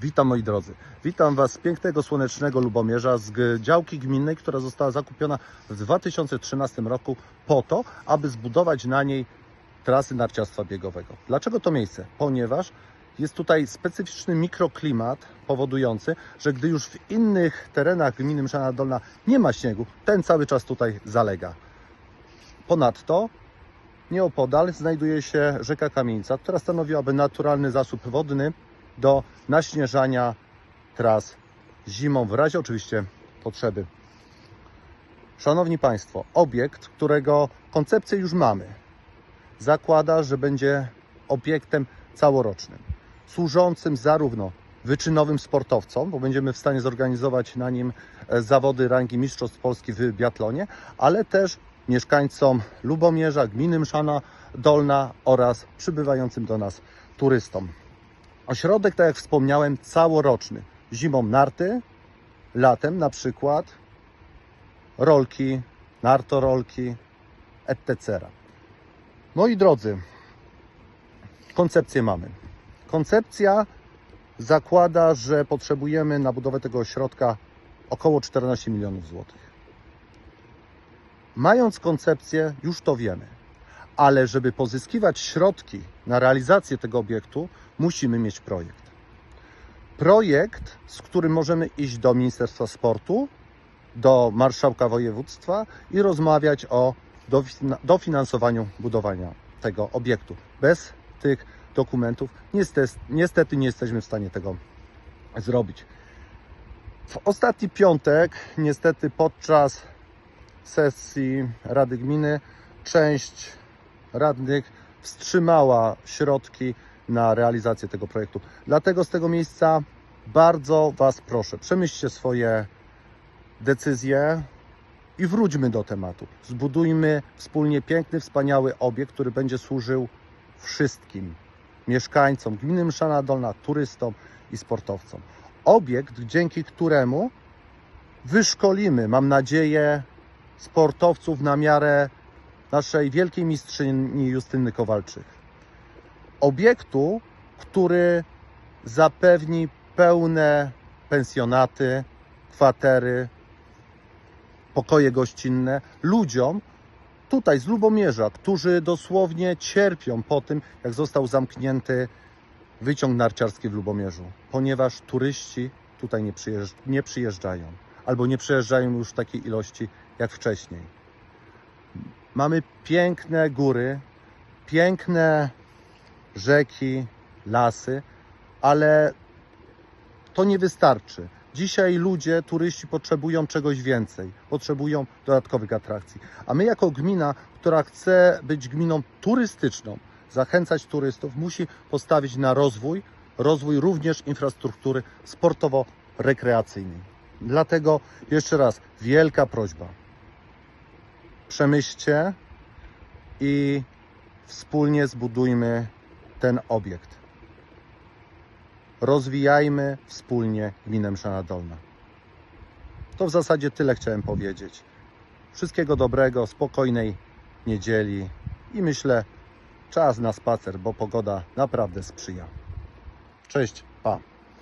Witam moi drodzy. Witam Was z pięknego, słonecznego Lubomierza, z działki gminnej, która została zakupiona w 2013 roku po to, aby zbudować na niej trasy narciarstwa biegowego. Dlaczego to miejsce? Ponieważ jest tutaj specyficzny mikroklimat powodujący, że gdy już w innych terenach gminy Mszana Dolna nie ma śniegu, ten cały czas tutaj zalega. Ponadto nieopodal znajduje się rzeka Kamienica, która stanowiłaby naturalny zasób wodny do naśnieżania tras zimą, w razie oczywiście potrzeby. Szanowni Państwo, obiekt, którego koncepcję już mamy, zakłada, że będzie obiektem całorocznym, służącym zarówno wyczynowym sportowcom, bo będziemy w stanie zorganizować na nim e, zawody rangi Mistrzostw Polski w biatlonie, ale też mieszkańcom Lubomierza, gminy Mszana Dolna oraz przybywającym do nas turystom. Ośrodek, tak jak wspomniałem, całoroczny. Zimą narty, latem na przykład rolki, nartorolki, etc. Moi drodzy, koncepcję mamy. Koncepcja zakłada, że potrzebujemy na budowę tego ośrodka około 14 milionów złotych. Mając koncepcję, już to wiemy, ale żeby pozyskiwać środki na realizację tego obiektu, musimy mieć projekt. Projekt, z którym możemy iść do Ministerstwa Sportu, do marszałka województwa i rozmawiać o dofina- dofinansowaniu budowania tego obiektu. Bez tych dokumentów niestety, niestety nie jesteśmy w stanie tego zrobić. W ostatni piątek, niestety podczas sesji Rady Gminy, część radnych wstrzymała środki na realizację tego projektu. Dlatego z tego miejsca bardzo Was proszę, przemyślcie swoje decyzje i wróćmy do tematu. Zbudujmy wspólnie piękny, wspaniały obiekt, który będzie służył wszystkim mieszkańcom gminy Mszana Dolna, turystom i sportowcom. Obiekt, dzięki któremu wyszkolimy, mam nadzieję, sportowców na miarę naszej wielkiej mistrzyni Justyny Kowalczyk. Obiektu, który zapewni pełne pensjonaty, kwatery, pokoje gościnne ludziom tutaj z Lubomierza, którzy dosłownie cierpią po tym, jak został zamknięty wyciąg narciarski w Lubomierzu, ponieważ turyści tutaj nie, przyjeżdż- nie przyjeżdżają albo nie przyjeżdżają już w takiej ilości jak wcześniej. Mamy piękne góry, piękne rzeki, lasy, ale to nie wystarczy. Dzisiaj ludzie, turyści potrzebują czegoś więcej, potrzebują dodatkowych atrakcji. A my, jako gmina, która chce być gminą turystyczną, zachęcać turystów, musi postawić na rozwój, rozwój również infrastruktury sportowo-rekreacyjnej. Dlatego jeszcze raz wielka prośba. Przemyślcie i wspólnie zbudujmy ten obiekt rozwijajmy wspólnie gminę Mszana Dolna. To w zasadzie tyle chciałem powiedzieć. Wszystkiego dobrego, spokojnej niedzieli i myślę czas na spacer, bo pogoda naprawdę sprzyja. Cześć.